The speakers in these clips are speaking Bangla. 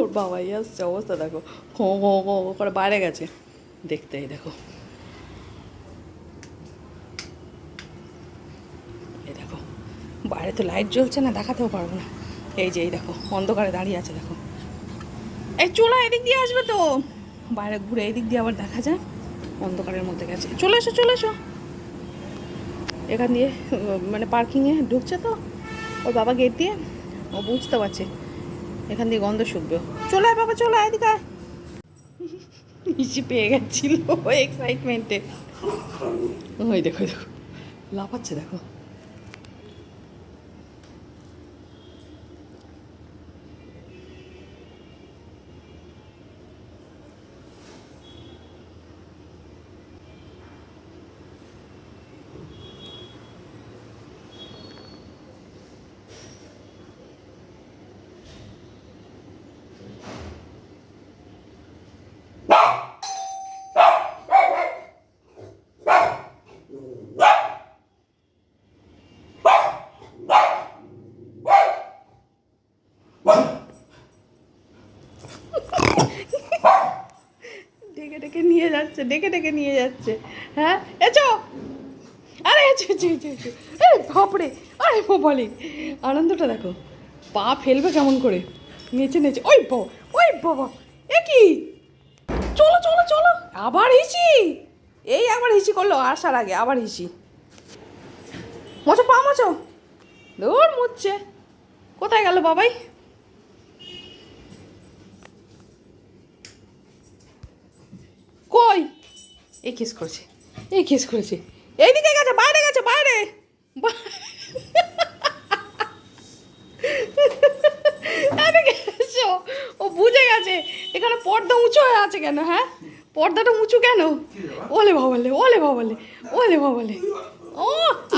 ওর বাবাই আসছে অবস্থা, দেখো। খো খো খো করে বাইরে গেছে। দেখতে এই দেখো। এই দেখো। বাইরে তো লাইট জ্বলছে না, দেখাতেও পারব না। এই যে, এই দেখো, অন্ধকারে দাঁড়িয়ে আছে, দেখো। এই চলো এদিক দিয়ে আসবে তো। বাইরে ঘুরে এদিক দিয়ে আবার দেখা যায় অন্ধকারের মধ্যে গেছে। চলে এসো চলে এসো। এখান দিয়ে মানে পার্কিংয়ে ঢুকছে তো। ওর বাবা গেট দিয়ে। ও বুঝতে পারছে। এখান দিয়ে গন্ধ শুকবে। চলে আয় বাবা, চলে আয়, এদিকে। মিশি পেয়ে গেছিল এক্সাইটমেন্টে ওই দেখো দেখো। লাফাচ্ছে, দেখো। ডেকে ডেকে নিয়ে যাচ্ছে, ডেকে ডেকে নিয়ে যাচ্ছে। হ্যাঁ? এচো আরে এচো এচো এচো এচো আরে, বাপরে! আরে, বলি। আনন্দটা দেখো, পা ফেলবে কেমন করে? নেচে নেচে। ওই বাবা ওই বাবা এ কি? চলো চলো চলো। আবার হিসি? এই আবার হিসি করল, আসার আগে আবার হিসি। মোচো, পা মোচো। দূর মুচ্ছে কোথায় গেল বাবাই কই এই কিস করেছে এই কিস করেছে। এইদিকে গেছে, বাইরে গেছে, বাইরে। ও বুঝে গেছে, এখানে পর্দা উঁচু হয়ে আছে কেন হ্যাঁ? পর্দাটা উঁচু কেন? ওলে বাবালে ওলে বাবালে ওলে বাবালে ও,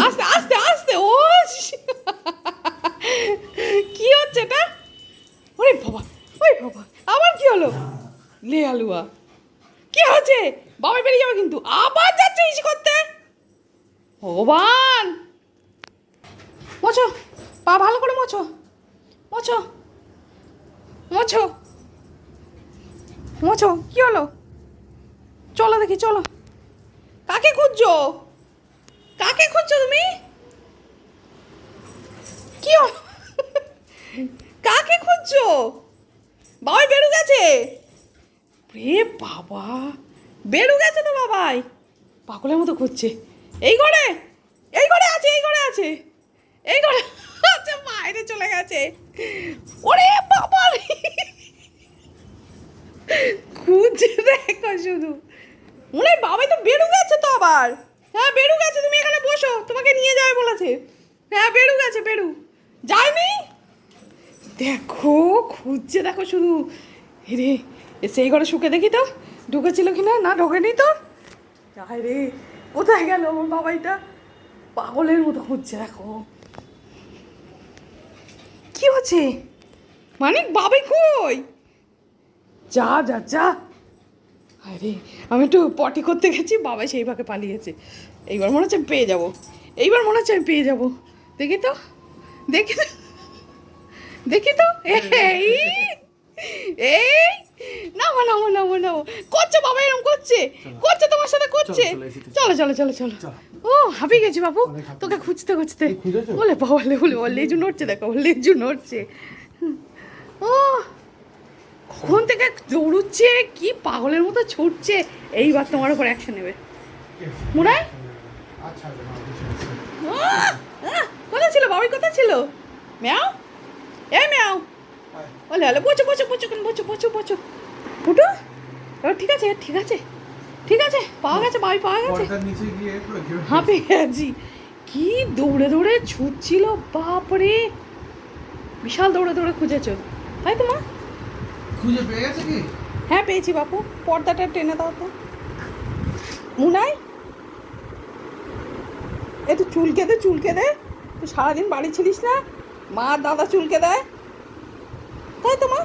আস্তে আস্তে আস্তে, ও কি হচ্ছে এটা? ওরে বাবা ওই বাবা, আবার কি হলো? লে আলুয়া। কি হচ্ছে? বাবা বেরিয়ে যাবে কিন্তু। আবার যাচ্ছে ইসি করতে। ভগবান। মোছো, পা ভালো করে মোছো। মোছো। মোছো। মোছো, কি হলো? চলো দেখি, চলো। কাকে খুঁজছো? কাকে খুঁজছো তুমি? কি হলো? কাকে খুঁজছো? বাবাই বেরু গেছে। রে বাবা। বেরু গেছে তো বাবাই। পাগলের মতো খুঁজছে এই ঘরে এই ঘরে আছে, এই ঘরে আছে। এই ঘরে আছে, বাইরে চলে গেছে। ওরে বাবা রে। খুঁজছে দেখো শুধু। মনে হয় বাবাই তো বেরু গেছে তো আবার। হ্যাঁ বেরু গেছে, তুমি এখানে বসো, তোমাকে নিয়ে যাবে বলেছে। হ্যাঁ বেরু গেছে বেরু যায়নি? দেখো, খুঁজছে দেখো শুধু। রে সেই ঘরে শুকে দেখি তো। ঢুকেছিল কি না না ঢোকেনি তো? আয় রে কোথায় গেল আমার বাবাইটা? পাগলের মতো খুঁজছে দেখো। কি হচ্ছে? মানিক বাবাই কই? যা যা যা। আরে আমি একটু পটি করতে গেছি বাবাই সেই ভাগে পালিয়েছে। এইবার মনে হচ্ছে আমি পেয়ে যাব। এইবার মনে হচ্ছে আমি পেয়ে যাব। দেখি তো। দেখি তো। দেখি তো। এই! এই নামো নামো নামো নামো করছে বাবা এরকম করছে। করছে তোমার সাথে করছে। চলো চলো চলো। চলো ও হাঁপিয়ে গেছি বাবু। তোকে খুঁজতে খুঁজতে। বলে বলে বলে বলে লেজু নড়ছে দেখো লেজু নড়ছে। ও কখন থেকে দৌড়ুচ্ছে কি পাগলের মতো ছুটছে। এইবার তোমার উপর অ্যাকশন নেবে। মনে হয়? আহ! আহ! কোথায় ছিল বাবুই কোথায় ছিল? ম্যাও? এই ম্যাও। বলে হলে বসো বসো বসো কেন বসো বসো বসো। উঠো ঠিক আছে ঠিক আছে ঠিক আছে পাওয়া গেছে বাবুই পাওয়া গেছে। হাঁপে গেছি। কি দৌড়ে দৌড়ে ছুটছিল বাপরে। বিশাল দৌড়ে দৌড়ে খুঁজেছো। তাই তো মা? খুঁজে পেয়ে গেছে কি? হ্যাঁ পেয়েছি বাপু। পর্দাটা টেনে দাও তো। মুনাই একটু চুলকে দে চুলকে দে তুই সারাদিন বাড়ি ছিলিস না? মা দাদা চুলকে দেয়। তাই তো মা?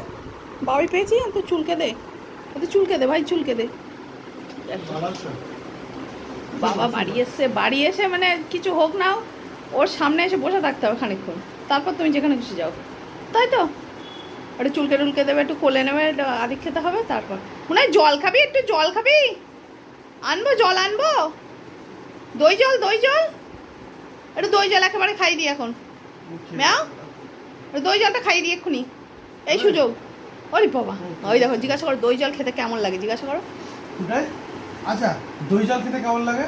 বাবি পেয়েছি তো চুলকে দে। তো চুলকে দে ভাই চুলকে দে। বাবা বাড়ি এসছে বাড়ি এসে মানে কিছু হোক নাও ওর সামনে এসে বসে থাকতে হবে খানিকক্ষণ। তারপর তুমি যেখানে খুশি যাও। তাই তো? একটু চুলকে টুলকে দেবে একটু কোলে নেবে একটু আদিক খেতে হবে তারপর। মনে হয় জল খাবি একটু জল খাবি? আনব জল আনব? দই জল দই জল? একটু দই জল একেবারে খাই দিই এখন। ম্যাও? দই জলটা খাই দিই এক্ষুনি। এই সুযোগ। ওরে বাবা। ওই দেখো জিজ্ঞাসা করো দই জল খেতে কেমন লাগে? জিজ্ঞাসা করো। আচ্ছা দই জল খেতে কেমন লাগে?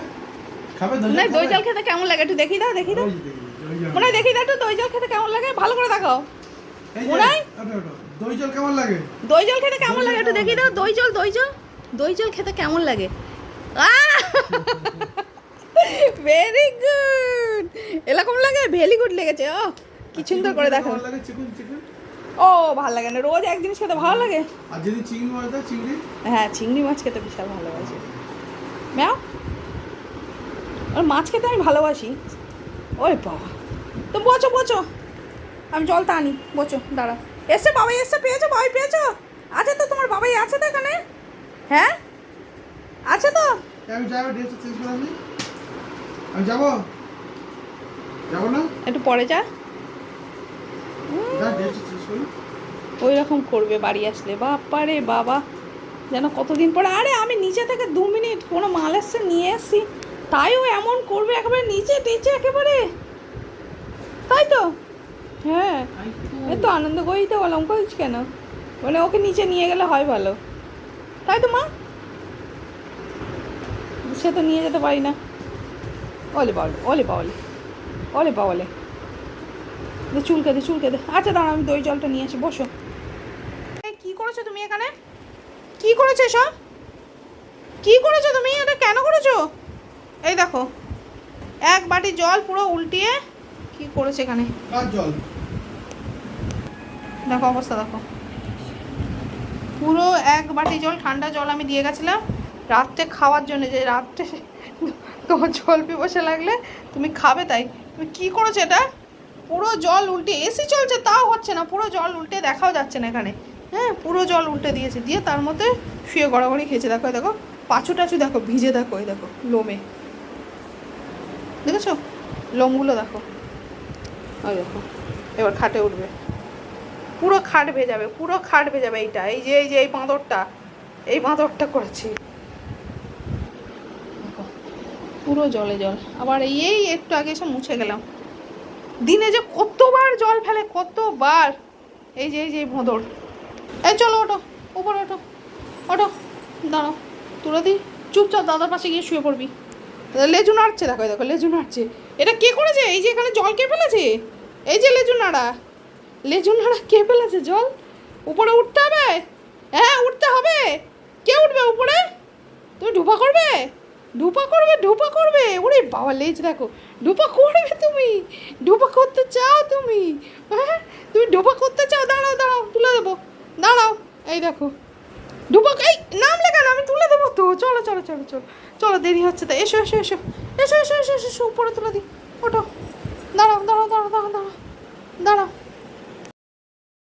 খাবে দই না দই জল খেতে কেমন লাগে? একটু দেখি দাও দেখি দাও। মনে দেখি দাও একটু দই জল খেতে কেমন লাগে? ভালো করে দেখাও। মনে। দই জল কেমন লাগে? দই জল খেতে কেমন লাগে? একটু দেখি দাও দই জল দই জল। দই জল খেতে কেমন লাগে? ভেরি গুড এরকম লাগে? ভেরি গুড লেগেছে ও। কি সুন্দর করে দেখো চিকুন চিকুন। ও ভালো লাগে না। রোজ এক জিনিস খেতে ভালো লাগে? আর যদি চিংড়ি মাছ দাও চিংড়ি? হ্যাঁ চিংড়ি মাছ খেতে বিশাল ভালোবাসি ম্যাও? আর মাছ খেতে আমি ভালোবাসি। ওরে বাবা। তো বচো বচো। আমি জলটা আনি। বচো দাঁড়া এসে বাবাই এসে পেয়েছ বাবাই পেয়েছ? আছে তো তোমার বাবাই আছে তো এখানে? হ্যাঁ? আছে তো? আমি যাব ড্রেসটা চেঞ্জ করে আসি আমি যাব? যাব না? একটু পরে যা। ড্রেসটা ওই রকম করবে বাড়ি আসলে। বাপ্পা রে বাবা। যেন কতদিন পরে। আরে আমি নিচে থেকে দু মিনিট কোনো মাল এসছে নিয়ে এসছি তাইও এমন করবে একেবারে নিচে টিচে একেবারে। তাই তো? হ্যাঁ। এই তো। আনন্দ গইতে বললাম কইছ কেন? মানে ওকে নিচে নিয়ে গেলে হয় ভালো। তাই তো মা? সে তো নিয়ে যেতে পারি না। ওলে বাবলে ওলে বাবলে ওলে বাবলে দে চুলকে দে চুলকে দে। আচ্ছা দাঁড়া আমি দই জলটা নিয়ে আসি বসো। কি করেছ তুমি এখানে? কি করেছ এসব? কি করেছ তুমি? এটা কেন করেছ? এই দেখো এক বাটি জল পুরো উল্টিয়ে কি করেছে এখানে? জল? দেখো অবস্থা দেখো। পুরো এক বাটি জল ঠান্ডা জল আমি দিয়ে গেছিলাম। রাত্রে খাওয়ার জন্য যে রাত্রে তোমার জল পিপাসা লাগলে তুমি খাবে তাই। তুমি কি করেছ এটা? পুরো জল উল্টে এসি চলছে, তাও হচ্ছে না, পুরো জল উল্টে দেখাও যাচ্ছে না এখানে। হ্যাঁ পুরো জল উল্টে দিয়েছে, দিয়ে তার মধ্যে শুয়ে গড়াগড়ি খেয়েছে। দেখো দেখো, পাছু টাছু দেখো, ভিজে দেখো, এই দেখো, লোমে। দেখেছ? লোমগুলো দেখো। ওই দেখো, এবার খাটে উঠবে। পুরো খাট ভেজাবে, পুরো খাট ভেজাবে এইটা, এই যে এই যে, এই বাঁদরটা এই বাঁদরটা করেছি। পুরো জলে জল। আবার এই একটু আগে এসে মুছে গেলাম। দিনে যে কতবার জল ফেলে, কতবার? এই যে এই যে ভোঁদর। এই চলো ওটো উপরে ওটো ওটো দাঁড়াও, তুলে দিই। চুপচাপ দাদার পাশে গিয়ে শুয়ে পড়বি। লেজু নাড়ছে, দেখো দেখো, লেজু নাড়ছে। এটা কে করেছে? এই যে, এখানে জল কে ফেলেছে? এই যে লেজু নাড়া। লেজু নাড়া কে ফেলেছে, জল? উপরে উঠতে হবে? হ্যাঁ উঠতে হবে। কে উঠবে উপরে? তুমি ঢুপা করবে? ডুপা করবে ডুপা করবে। ওরে বাবা, লেজ দেখো। ডুপা করবে তুমি? ডুপা করতে চাও তুমি? হ্যাঁ? তুমি ডুপা করতে চাও? দাঁড়াও দাঁড়াও, তুলে দেবো। দাঁড়াও, এই দেখো। ডুপা, এই নাম লেখা আমি তুলে দেবো তো। চলো চলো চলো চলো। চলো, দেরি হচ্ছে তো। এসো এসো এসো। এসো এসো এসো এসো উপরে তুলে দিই। ওটো দাঁড়াও দাঁড়াও দাঁড়াও দাঁড়াও দাঁড়াও দাঁড়াও।